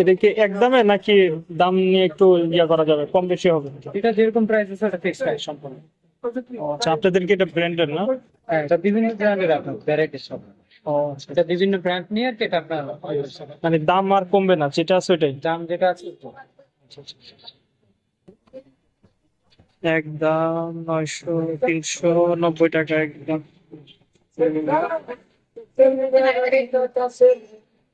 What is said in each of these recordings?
এটা কি একদমে নাকি দাম নিয়ে একটু ইয়া করা যাবে? কম বেশি হবে? এটা যেরকম প্রাইস আছে এটা ফিক্স প্রাইস সম্পূর্ণ। আচ্ছা আপনাদের কি এটা ব্র্যান্ডের না? হ্যাঁ এটা বিভিন্ন ব্র্যান্ডের আপনার ভ্যারাইটি সব। ও এটা বিভিন্ন ব্র্যান্ড নিয়ে আর এটা আপনার মানে দাম আর কমবে না যেটা আছে ওইটাই? দাম যেটা আছে একদম নয়শো তিনশো নব্বই টাকা একদম.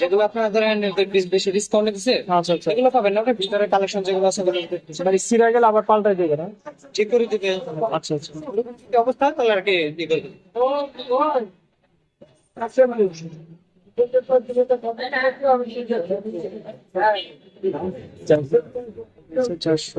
যেগুলো আপনারা ধরেন বেশি ডিসকাউন্টে দিছে আচ্ছা আচ্ছা। এগুলো পাবেন না ওটা ভিতরে কালেকশন যেগুলো আছে মানে সিরা গেলে আবার পাল্টাই দিবে না হ্যাঁ? ঠিক করে দিবে আচ্ছা আচ্ছা। অবস্থা তাহলে আর কি দিবে আচ্ছা চারশো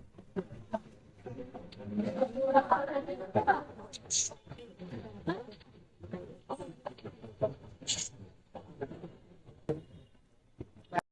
ちょっと。